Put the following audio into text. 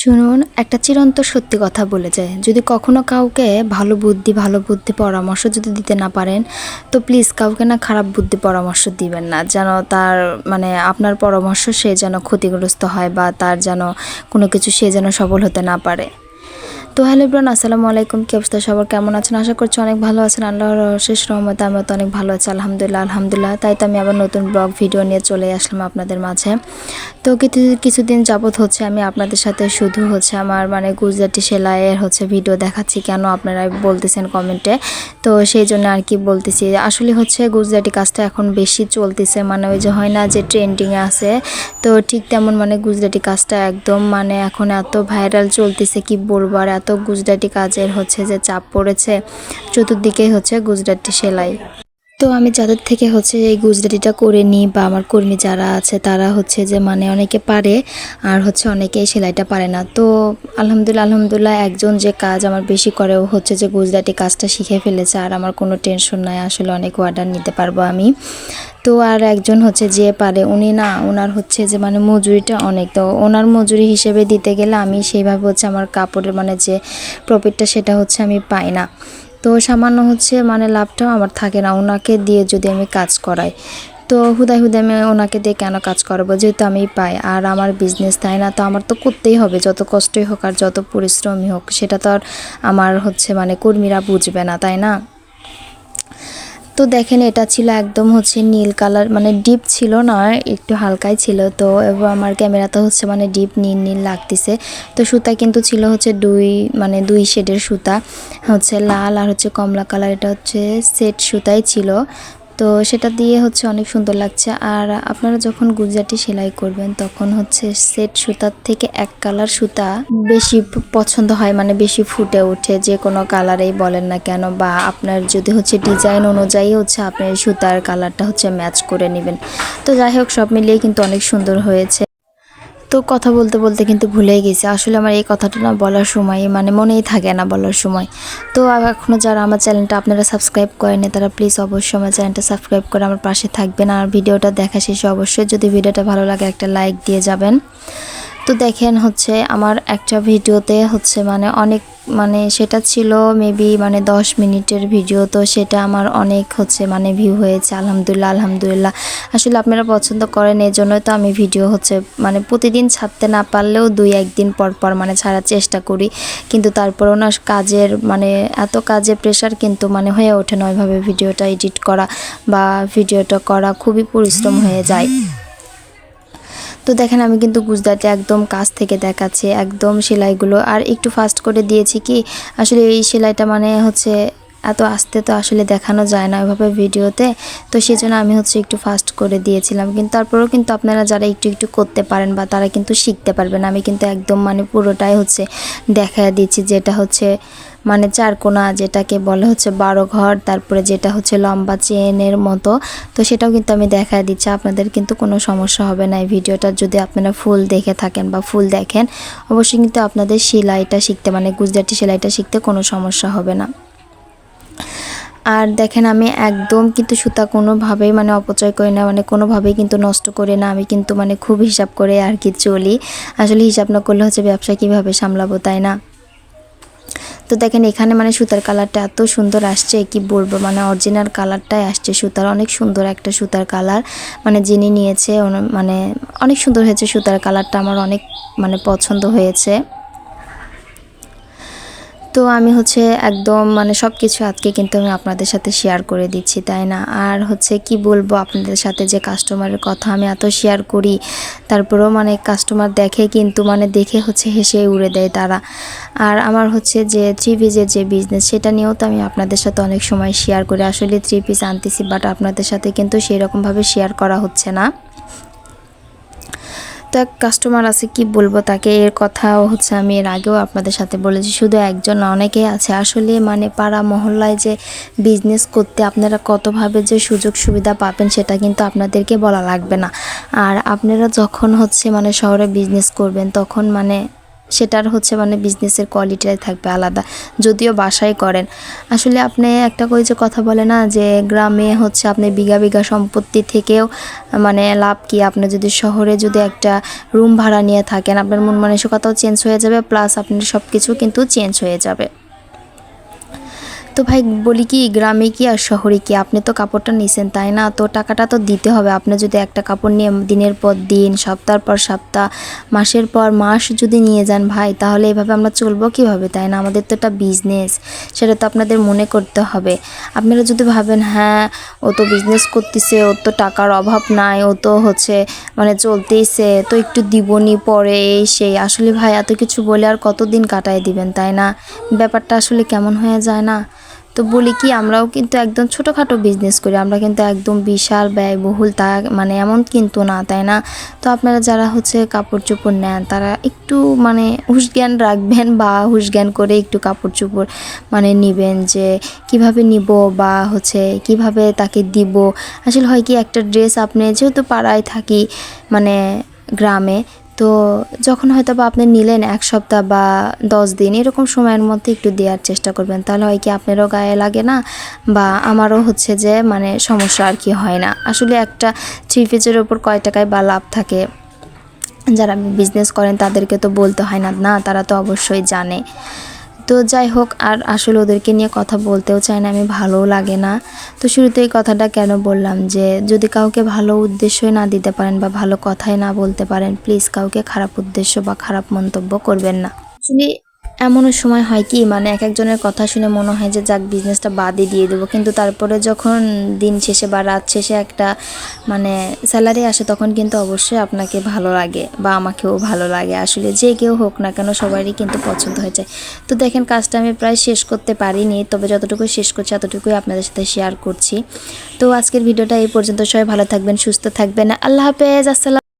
শুনুন, একটা চিরন্ত সত্যি কথা বলে যায়। যদি কখনো কাউকে ভালো বুদ্ধি ভালো বুদ্ধি পরামর্শ যদি দিতে না পারেন, তো প্লিজ কাউকে না খারাপ বুদ্ধি পরামর্শ দিবেন না। যেন তার মানে আপনার পরামর্শ সে যেন ক্ষতিগ্রস্ত হয় বা তার যেন কোনো কিছু সে যেন সফল হতে না পারে। তো হ্যালো ইব্রান আসসালামু আলাইকুম। কি অবস্থা? সবার কেমন আছেন? আশা করছি অনেক ভালো আছেন। আল্লাহর শেষ রহমতে আমরা তো অনেক ভালো আছি, আলহামদুলিল্লাহ আলহামদুলিল্লাহ। তাই তো আমি আবার নতুন ব্লগ ভিডিও নিয়ে চলে আসলাম আপনাদের মাঝে। তো কিছু, কিছুদিন যাবত হচ্ছে আমি আপনাদের সাথে শুধু হচ্ছে আমার মানে গুজরাটি সেলাইয়ের হচ্ছে ভিডিও দেখাচ্ছি, কেন আপনারা বলতেছেন কমেন্টে। তো সেই জন্য আর কি বলতেছি, আসলে হচ্ছে গুজরাটি কাজটা এখন বেশি চলতেছে মানে ওই যে হয় না যে ট্রেন্ডিংয়ে আছে। তো ঠিক তেমন মানে গুজরাটি কাজটা একদম মানে এখন এত ভাইরাল চলতেছে, কি বলব আর গুজরাটি কাজের হচ্ছে যে চাপ পড়েছে চতুর্দিকেই হচ্ছে গুজরাটি সেলাই। তো আমি যাদের থেকে হচ্ছে এই গুজরাটিটা করে নিই বা আমার কর্মী যারা আছে, তারা হচ্ছে যে মানে অনেকে পারে আর হচ্ছে অনেকে সেলাইটা পারে না। তো আলহামদুলিল্লাহ আলহামদুলিল্লাহ একজন যে কাজ আমার বেশি করে ও হচ্ছে যে গুজরাটি কাজটা শিখে ফেলেছে আর আমার কোনো টেনশন নাই, আসলে অনেক অর্ডার নিতে পারব আমি। তো আর একজন হচ্ছে যে পারে, উনি না ওনার হচ্ছে যে মানে মজুরিটা অনেক। তো ওনার মজুরি হিসেবে দিতে গেলে আমি সেইভাবে হচ্ছে আমার কাপড়ের মানে যে প্রফিটটা সেটা হচ্ছে আমি পাই না। তো সামান্য হচ্ছে মানে লাভটাও আমার থাকে না। ওনাকে দিয়ে যদি আমি কাজ করাই। তো হুদায় হুদায় আমি ওনাকে দিয়ে কেন কাজ করাবো? যেহেতু আমি পাই। আর আমার বিজনেস তাই না? তো আমার তো করতেই হবে। যত কষ্টই হোক আর যত পরিশ্রমই হোক, সেটা তো আর আমার হচ্ছে মানে কর্মীরা বুঝবে না, তাই না? তো দেখেন, এটা ছিল একদম হচ্ছে নীল কালার মানে ডিপ ছিল না, একটু হালকাই ছিল। তো এবার আমার ক্যামেরাতে হচ্ছে মানে ডিপ, নীল নীল লাগতেছে। তো সুতা কিন্তু ছিল হচ্ছে দুই মানে দুই শেডের সুতা, হচ্ছে লাল আর হচ্ছে কমলা কালার, এটা হচ্ছে সেট সুতাই ছিল। তো সেটা দিয়ে হচ্ছে অনেক সুন্দর লাগছে। আর আপনারা যখন গুজরাটি সেলাই করবেন, তখন হচ্ছে সেট সুতার থেকে এক কালার সুতা বেশি পছন্দ হয় মানে বেশি ফুটে ওঠে, যে কোনো কালারেই বলেন না কেন, বা আপনার যদি হচ্ছে ডিজাইন অনুযায়ী হচ্ছে আপনি সুতার কালারটা হচ্ছে ম্যাচ করে নেবেন। তো যাই হোক, সব মিলিয়ে কিন্তু অনেক সুন্দর হয়েছে। তো কথা বলতে বলতে কিন্তু ভুলেই গেছি। আসলে আমার এই কথাটা না বলার সময় মানে মনেই থাকে না বলার সময়। তো এখনও যারা আমার চ্যানেলটা আপনারা সাবস্ক্রাইব করেনি তারা প্লিজ অবশ্যই আমার চ্যানেলটা সাবস্ক্রাইব করে আমার পাশে থাকবেন। আর ভিডিওটা দেখা শেষে অবশ্যই যদি ভিডিওটা ভালো লাগে একটা লাইক দিয়ে যাবেন। তো দেখেন হচ্ছে আমার একটা ভিডিওতে হচ্ছে মানে অনেক মানে সেটা ছিল মেবি মানে দশ মিনিটের ভিডিও, তো সেটা আমার অনেক হচ্ছে মানে ভিউ হয়েছে, আলহামদুলিল্লাহ আলহামদুলিল্লাহ। আসলে আপনারা পছন্দ করেন এই জন্যই তো আমি ভিডিও হচ্ছে মানে প্রতিদিন ছাড়তে না পারলেও দুই, একদিন পর পর মানে ছাড়ার চেষ্টা করি। কিন্তু তারপরেও না কাজের মানে এত কাজে প্রেশার কিন্তু মানে হয়ে ওঠে না, ওইভাবে ভিডিওটা এডিট করা বা ভিডিওটা করা খুবই পরিশ্রম হয়ে যায়। তো দেখেন, আমি কিন্তু গুজরাটে একদম কাছ থেকে দেখাচ্ছি একদম সেলাইগুলো। আর একটু ফাস্ট করে দিয়েছি কি, আসলে এই সেলাইটা মানে হচ্ছে এত আস্তে তো আসলে দেখানো যায় না ওইভাবে ভিডিওতে। তো সেই জন্য আমি হচ্ছে একটু ফাস্ট করে দিয়েছিলাম। কিন্তু তারপরেও কিন্তু আপনারা যারা একটু একটু করতে পারেন বা তারা কিন্তু শিখতে পারবেন আমি কিন্তু একদম মানে পুরোটাই হচ্ছে দেখা দিচ্ছি যেটা হচ্ছে মানে চারকোনা যেটাকে বলে হচ্ছে বারো ঘর, তারপরে যেটা হচ্ছে লম্বা চেনের মতো। তো সেটাও কিন্তু আমি দেখা দিচ্ছি, আপনাদের কিন্তু কোনো সমস্যা হবে না। এই ভিডিওটা যদি আপনারা ফুল দেখে থাকেন বা ফুল দেখেন, অবশ্যই কিন্তু আপনাদের সেলাইটা শিখতে মানে গুজরাটি সেলাইটা শিখতে কোনো সমস্যা হবে না। আর দেখেন আমি একদম কিন্তু সুতা কোনোভাবেই মানে অপচয় করি না মানে কোনোভাবেই কিন্তু নষ্ট করি না। আমি কিন্তু মানে খুব হিসাব করে আর কি চলি। আসলে হিসাব না করলে হচ্ছে ব্যবসা কীভাবে সামলাবো, তাই না? তো দেখেন এখানে মানে সুতার কালারটা এত সুন্দর আসছে, কি বলব? মানে অরিজিনাল কালারটাই আসছে সুতার। অনেক সুন্দর একটা সুতার কালার। মানে যিনি নিয়েছে মানে অনেক সুন্দর হয়েছে সুতার কালারটা। আমার অনেক মানে পছন্দ হয়েছে। তো আমি হচ্ছে একদম মানে সব কিছু আজকে কিন্তু আমি আপনাদের সাথে শেয়ার করে দিচ্ছি, তাই না? আর হচ্ছে কি বলব আপনাদের সাথে যে কাস্টমারের কথা আমি এত শেয়ার করি, তারপরেও মানে কাস্টমার দেখে কিন্তু মানে দেখে হচ্ছে হেসে উড়ে দেয় তারা। আর আমার হচ্ছে যে থ্রি পিসের যে বিজনেস সেটা নিয়েও তো আমি আপনাদের সাথে অনেক সময় শেয়ার করি। আসলে থ্রি পিস আনতেছি বাট আপনাদের সাথে কিন্তু সেরকমভাবে শেয়ার করা হচ্ছে না। এক কাস্টমার আছে, কি বলব তাকে? এর কথা হচ্ছে আমি এর আগেও আপনাদের সাথে বলেছি, শুধু একজন অনেকে অনেকেই আছে। আসলে মানে পাড়া মহল্লায় যে বিজনেস করতে আপনারা কতভাবে যে সুযোগ সুবিধা পাবেন, সেটা কিন্তু আপনাদেরকে বলা লাগবে না। আর আপনারা যখন হচ্ছে মানে শহরে বিজনেস করবেন, তখন মানে সেটার হচ্ছে মানে বিজনেসের কোয়ালিটিটাই থাকবে আলাদা, যদিও বাসায় করেন। আসলে আপনি একটা কই যে কথা বলে না যে গ্রামে হচ্ছে আপনি বিঘা বিঘা সম্পত্তি থেকেও মানে লাভ কি? আপনি যদি শহরে যদি একটা রুম ভাড়া নিয়ে থাকেন, আপনার মন মানসিকতাও চেঞ্জ হয়ে যাবে প্লাস আপনার সব কিছু কিন্তু চেঞ্জ হয়ে যাবে। তো ভাই বলি কি, গ্রামে কি আর শহরে কি? আপনি তো কাপড়টা নিছেন, তাই না? তো টাকাটা তো দিতে হবে। আপনি যদি একটা কাপড় নিয়ে দিনের পর দিন, সপ্তাহ পর সপ্তাহ, মাসের পর মাস যদি নিয়ে যান ভাই, তাহলে এভাবে আমরা চলবো কীভাবে, তাই না? আমাদের তো একটা বিজনেস সেটা তো আপনাদের মনে করতে হবে। আপনারা যদি ভাবেন হ্যাঁ ও তো বিজনেস করতেছে, ওর তো টাকার অভাব নাই, ও তো হচ্ছে মানে চলতেইছে, তো একটু দিবনি, পরে এই সেই। আসলে ভাই, এত কিছু বলে আর কতদিন কাটায় দিবেন, তাই না? ব্যাপারটা আসলে কেমন হয়ে যায় না? তো বলি কি, আমরাও কিন্তু একদম ছোটোখাটো বিজনেস করি। আমরা কিন্তু একদম বিশাল, ব্যয়বহুল তা মানে এমন কিন্তু না, তাই না? তো আপনারা যারা হচ্ছে কাপড় চোপড় নেন, তারা একটু মানে হুশ জ্ঞান রাখবেন বা হুশ জ্ঞান করে একটু কাপড় চোপড় মানে নিবেন যে কীভাবে নিব বা হচ্ছে কীভাবে তাকে দিব। আসলে হয় কি, একটা ড্রেস আপনি যেহেতু পাড়ায় থাকি মানে গ্রামে তো যখন হয়তো বা আপনি নিলেন এক সপ্তাহ বা দশ দিন, এরকম সময়ের মধ্যে একটু দেওয়ার চেষ্টা করবেন। তাহলে হয় কি আপনারও গায়ে লাগে না? বা আমারও হচ্ছে যে মানে সমস্যা আর কি হয় না। আসলে একটা থ্রি ফেজের ওপর কয় টাকায় বা লাভ থাকে। যারা বিজনেস করেন তাদেরকে তো বলতে হয় না। না, তারা তো অবশ্যই জানে। তো যাই হোক, আর আসলে ওদেরকে নিয়ে কথা বলতেও চাই না, আমি ভালোও লাগে না। তো শুরুতে এই কথাটা কেন বললাম যে, যদি কাউকে ভালো উদ্দেশ্যই না দিতে পারেন বা ভালো কথাই না বলতে পারেন প্লিজ কাউকে খারাপ উদ্দেশ্য বা খারাপ মন্তব্য করবেন না। এমনও সময় হয় কি মানে এক একজনের কথা শুনে মনে হয় যে, যাক বিজনেসটা বাদই দিয়ে দেবো। কিন্তু তারপরে যখন দিন শেষে বা রাত শেষে একটা মানে স্যালারি আসে, তখন কিন্তু অবশ্যই আপনাকে ভালো লাগে বা আমাকেও ভালো লাগে। আসলে যে কেউ হোক না কেন সবারই কিন্তু পছন্দ হয়ে যায়। তো দেখেন, কাজটা আমি প্রায় শেষ করতে পারিনি, তবে যতটুকু শেষ করছি ততটুকুই আপনাদের সাথে শেয়ার করছি। তো আজকের ভিডিওটা এই পর্যন্ত। সবাই ভালো থাকবেন, সুস্থ থাকবেন। আল্লাহ হাফেজ, আসসালাম।